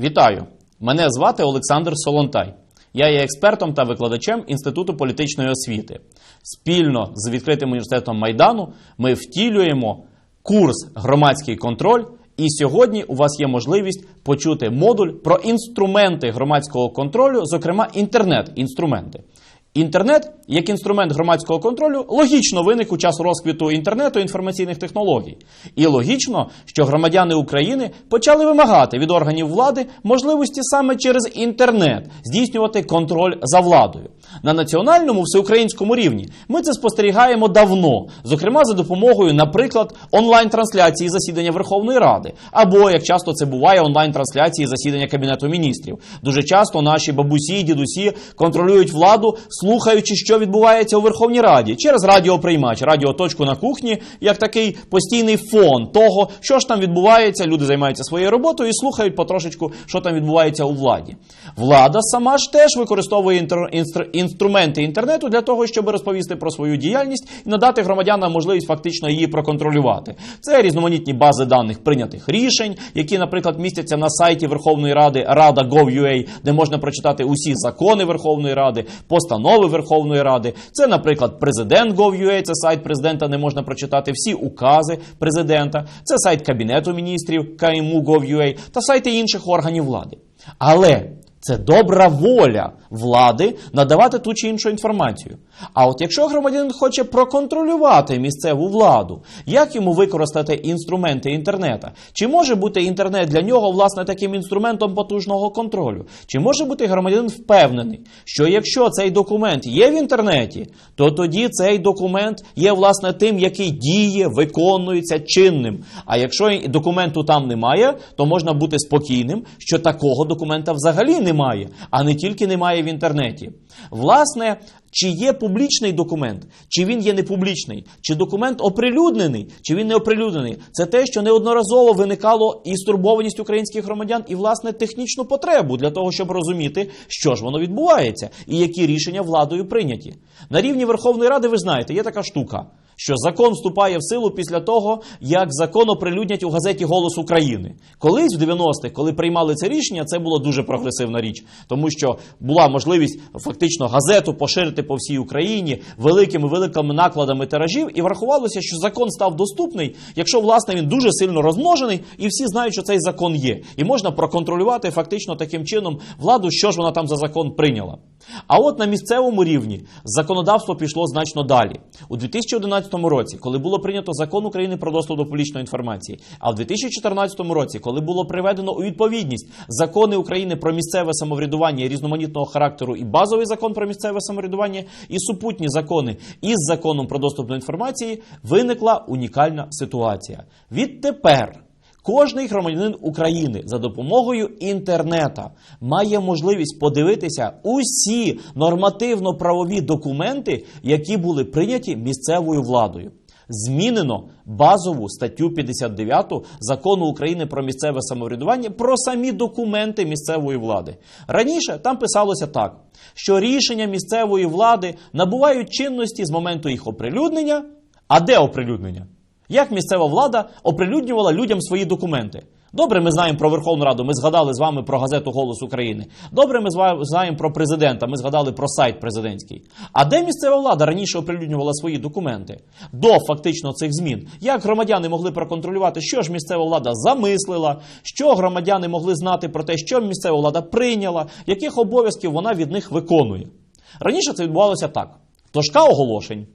Вітаю! Мене звати Олександр Солонтай. Я є експертом та викладачем Інституту політичної освіти. Спільно з відкритим університетом Майдану ми втілюємо курс громадський контроль. І сьогодні у вас є можливість почути модуль про інструменти громадського контролю, зокрема інтернет-інструменти. Інтернет як інструмент громадського контролю логічно виник у час розквіту інтернету інформаційних технологій. І логічно, що громадяни України почали вимагати від органів влади можливості саме через інтернет здійснювати контроль за владою. На національному всеукраїнському рівні ми це спостерігаємо давно, зокрема за допомогою, наприклад, онлайн-трансляції засідання Верховної Ради, або як часто це буває, онлайн-трансляції засідання Кабінету міністрів. Дуже часто наші бабусі, дідусі контролюють владу, слухаючи, що відбувається у Верховній Раді через радіоприймач, радіоточку на кухні, як такий постійний фон того, що ж там відбувається. Люди займаються своєю роботою і слухають потрошечку, що там відбувається у владі. Влада сама ж теж використовує інтер- інстр- інструменти інтернету для того, щоб розповісти про свою діяльність і надати громадянам можливість фактично її проконтролювати. Це різноманітні бази даних прийнятих рішень, які, наприклад, містяться на сайті Верховної Ради Rada.gov.ua, де можна прочитати усі закони Верховної Ради, постанови Верховної Ради. Це, наприклад, президент Gov.ua, це сайт президента, не можна прочитати всі укази президента. Це сайт Кабінету міністрів KMU.gov.ua та сайти інших органів влади. Але це добра воля влади надавати ту чи іншу інформацію. А от якщо громадянин хоче проконтролювати місцеву владу, як йому використати інструменти інтернета? Чи може бути інтернет для нього власне таким інструментом потужного контролю? Чи може бути громадянин впевнений, що якщо цей документ є в інтернеті, то тоді цей документ є власне тим, який діє, виконується чинним. А якщо документу там немає, то можна бути спокійним, що такого документа взагалі немає, а не тільки немає в інтернеті. Власне, чи є публічний документ, чи він є непублічний, чи документ оприлюднений, чи він не оприлюднений, це те, що неодноразово виникало і стурбованість українських громадян, і власне технічну потребу для того, щоб розуміти, що ж воно відбувається, і які рішення владою прийняті. На рівні Верховної Ради, ви знаєте, є така штука. Що закон вступає в силу після того, як закон оприлюднять у газеті Голос України. Колись в 90-х, коли приймали це рішення, це була дуже прогресивна річ, тому що була можливість фактично газету поширити по всій Україні великими великими накладами тиражів, і врахувалося, що закон став доступний, якщо власне він дуже сильно розмножений, і всі знають, що цей закон є, і можна проконтролювати фактично таким чином владу, що ж вона там за закон прийняла. А от на місцевому рівні законодавство пішло значно далі. У 2011 році, коли було прийнято закон України про доступ до публічної інформації, а в 2014 році, коли було приведено у відповідність закони України про місцеве самоврядування різноманітного характеру і базовий закон про місцеве самоврядування, і супутні закони із законом про доступ до інформації, виникла унікальна ситуація. Відтепер. Кожний громадянин України за допомогою інтернета має можливість подивитися усі нормативно-правові документи, які були прийняті місцевою владою. Змінено базову статтю 59 закону України про місцеве самоврядування про самі документи місцевої влади. Раніше там писалося так, що рішення місцевої влади набувають чинності з моменту їх оприлюднення. А де оприлюднення? Як місцева влада оприлюднювала людям свої документи? Добре, ми знаємо про Верховну Раду, ми згадали з вами про газету Голос України. Добре, ми знаємо про президента, ми згадали про сайт президентський. А де місцева влада раніше оприлюднювала свої документи? До фактично цих змін. Як громадяни могли проконтролювати, що ж місцева влада замислила, що громадяни могли знати про те, що місцева влада прийняла, яких обов'язків вона від них виконує? Раніше це відбувалося так: дошка оголошень.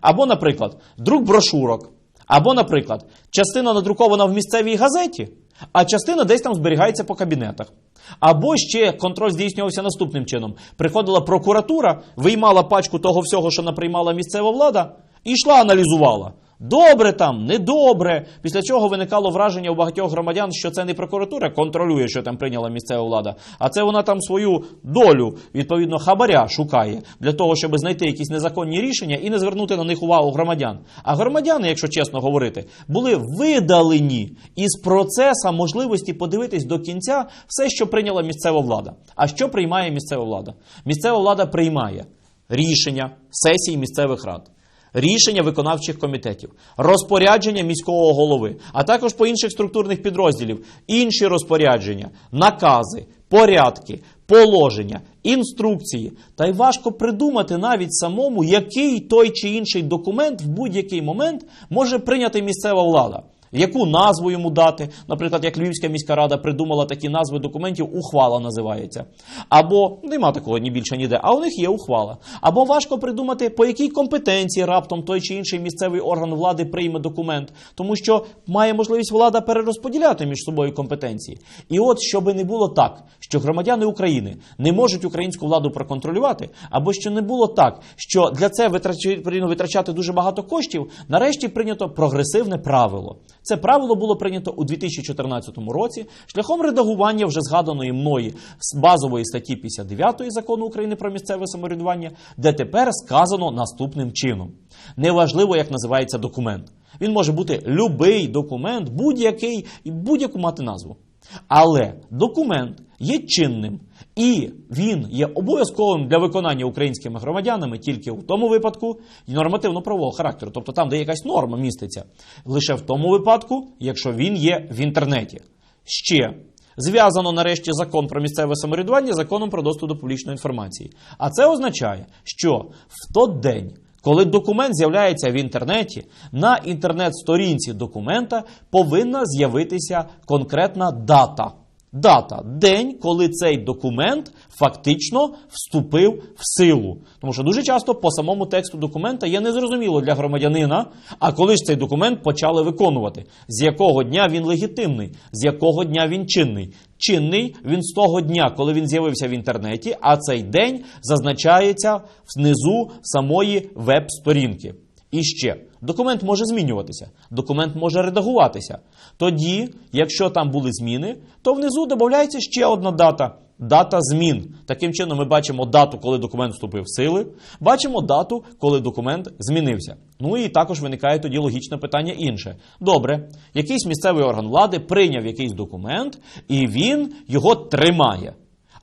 Або, наприклад, друк брошурок. Або, наприклад, частина надрукована в місцевій газеті, а частина десь там зберігається по кабінетах. Або ще контроль здійснювався наступним чином: приходила прокуратура, виймала пачку того всього, що наприймала місцева влада, і йшла аналізувала. Добре там, недобре. Після чого виникало враження у багатьох громадян, що це не прокуратура контролює, що там прийняла місцева влада, а це вона там свою долю, відповідно, хабаря шукає для того, щоб знайти якісь незаконні рішення і не звернути на них увагу громадян. А громадяни, якщо чесно говорити, були видалені із процеса можливості подивитись до кінця все, що прийняла місцева влада. А що приймає місцева влада? Місцева влада приймає рішення сесії місцевих рад рішення виконавчих комітетів, розпорядження міського голови, а також по інших структурних підрозділів, інші розпорядження, накази, порядки, положення, інструкції. Та й важко придумати навіть самому, який той чи інший документ в будь-який момент може прийняти місцева влада. Яку назву йому дати? Наприклад, як Львівська міська рада придумала такі назви документів, ухвала називається. Або нема такого ні більше ніде, а у них є ухвала. Або важко придумати, по якій компетенції раптом той чи інший місцевий орган влади прийме документ, тому що має можливість влада перерозподіляти між собою компетенції. І от щоби не було так, що громадяни України не можуть українську владу проконтролювати, або що не було так, що для це витрачати, витрачати дуже багато коштів, нарешті прийнято прогресивне правило. Це правило було прийнято у 2014 році шляхом редагування вже згаданої мною базової статті 59 закону України про місцеве самоврядування, де тепер сказано наступним чином: неважливо, як називається документ. Він може бути любий документ, будь-який і будь-яку мати назву. Але документ є чинним і він є обов'язковим для виконання українськими громадянами тільки в тому випадку нормативно-правового характеру, тобто там, де якась норма міститься, лише в тому випадку, якщо він є в інтернеті. Ще зв'язано нарешті закон про місцеве самоврядування законом про доступ до публічної інформації. А це означає, що в той день. Коли документ з'являється в інтернеті, на інтернет-сторінці документа повинна з'явитися конкретна дата. Дата, день, коли цей документ фактично вступив в силу. Тому що дуже часто по самому тексту документа є незрозуміло для громадянина, а коли ж цей документ почали виконувати, з якого дня він легітимний, з якого дня він чинний. Чинний він з того дня, коли він з'явився в інтернеті, а цей день зазначається внизу самої веб-сторінки. І ще документ може змінюватися, документ може редагуватися. Тоді, якщо там були зміни, то внизу додається ще одна дата. Дата змін. Таким чином, ми бачимо дату, коли документ вступив в сили, бачимо дату, коли документ змінився. Ну і також виникає тоді логічне питання інше. Добре, якийсь місцевий орган влади прийняв якийсь документ, і він його тримає.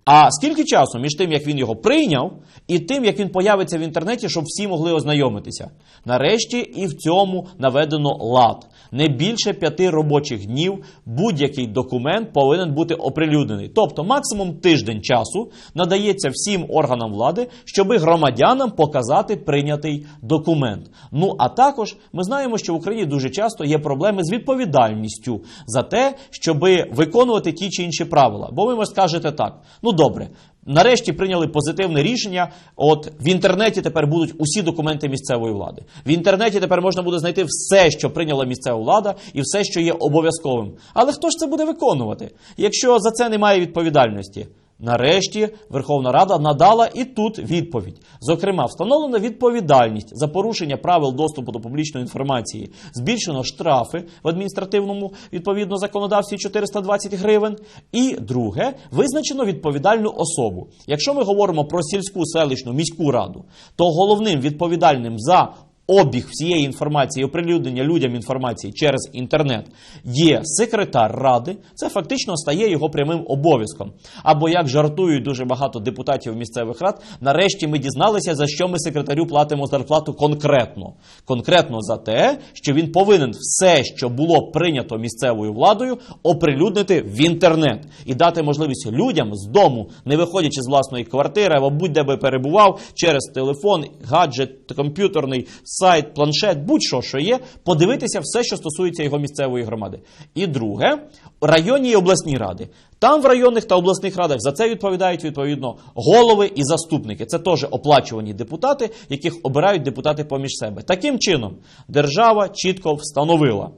А скільки часу між тим, як він його прийняв, і тим, як він появиться в інтернеті, щоб всі могли ознайомитися? Нарешті і в цьому наведено лад. Не більше п'яти робочих днів будь-який документ повинен бути оприлюднений. Тобто максимум тиждень часу надається всім органам влади, щоби громадянам показати прийнятий документ. Ну а також ми знаємо, що в Україні дуже часто є проблеми з відповідальністю за те, щоби виконувати ті чи інші правила. Бо ви може скажете так: ну добре. Нарешті прийняли позитивне рішення. От в інтернеті тепер будуть усі документи місцевої влади. В інтернеті тепер можна буде знайти все, що прийняла місцева влада, і все, що є обов'язковим. Але хто ж це буде виконувати, якщо за це немає відповідальності? Нарешті Верховна Рада надала і тут відповідь. Зокрема, встановлена відповідальність за порушення правил доступу до публічної інформації, збільшено штрафи в адміністративному відповідно законодавстві 420 гривень. І друге, визначено відповідальну особу. Якщо ми говоримо про сільську селищну міську раду, то головним відповідальним за обіг всієї інформації, оприлюднення людям інформації через інтернет є секретар ради, це фактично стає його прямим обов'язком. Або як жартують дуже багато депутатів місцевих рад, нарешті ми дізналися, за що ми секретарю платимо зарплату конкретно. Конкретно за те, що він повинен все, що було прийнято місцевою владою, оприлюднити в інтернет і дати можливість людям з дому, не виходячи з власної квартири, або будь-де би перебував через телефон, гаджет, комп'ютерний сайт, планшет, будь-що, що є, подивитися все, що стосується його місцевої громади. І друге, районні і обласні ради. Там в районних та обласних радах за це відповідають відповідно голови і заступники. Це теж оплачувані депутати, яких обирають депутати поміж себе. Таким чином, держава чітко встановила.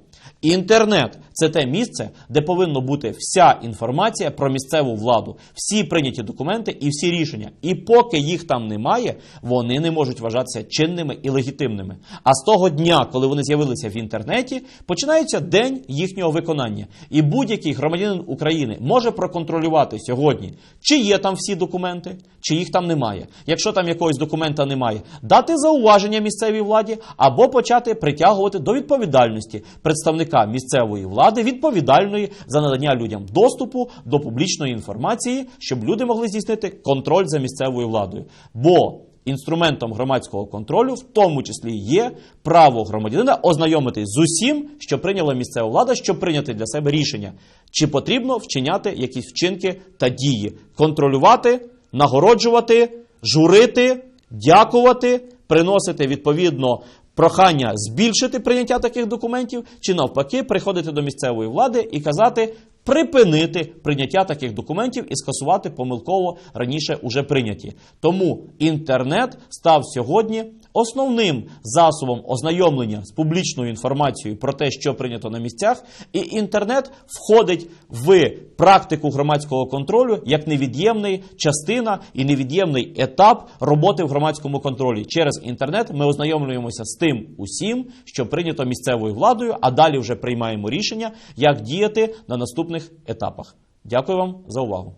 Інтернет це те місце, де повинна бути вся інформація про місцеву владу, всі прийняті документи і всі рішення. І поки їх там немає, вони не можуть вважатися чинними і легітимними. А з того дня, коли вони з'явилися в інтернеті, починається день їхнього виконання. І будь-який громадянин України може проконтролювати сьогодні, чи є там всі документи, чи їх там немає. Якщо там якогось документа немає, дати зауваження місцевій владі або почати притягувати до відповідальності представника місцевої влади, відповідальної за надання людям доступу до публічної інформації, щоб люди могли здійснити контроль за місцевою владою. Бо інструментом громадського контролю, в тому числі є право громадянина ознайомитись з усім, що прийняла місцева влада, щоб прийняти для себе рішення, чи потрібно вчиняти якісь вчинки та дії, контролювати, нагороджувати, журити, дякувати, приносити відповідно прохання збільшити прийняття таких документів, чи навпаки приходити до місцевої влади і казати. Припинити прийняття таких документів і скасувати помилково раніше уже прийняті. Тому інтернет став сьогодні основним засобом ознайомлення з публічною інформацією про те, що прийнято на місцях, і інтернет входить в практику громадського контролю як невід'ємний частина і невід'ємний етап роботи в громадському контролі. Через інтернет ми ознайомлюємося з тим усім, що прийнято місцевою владою, а далі вже приймаємо рішення, як діяти на наступних етапах. Дякую вам за увагу.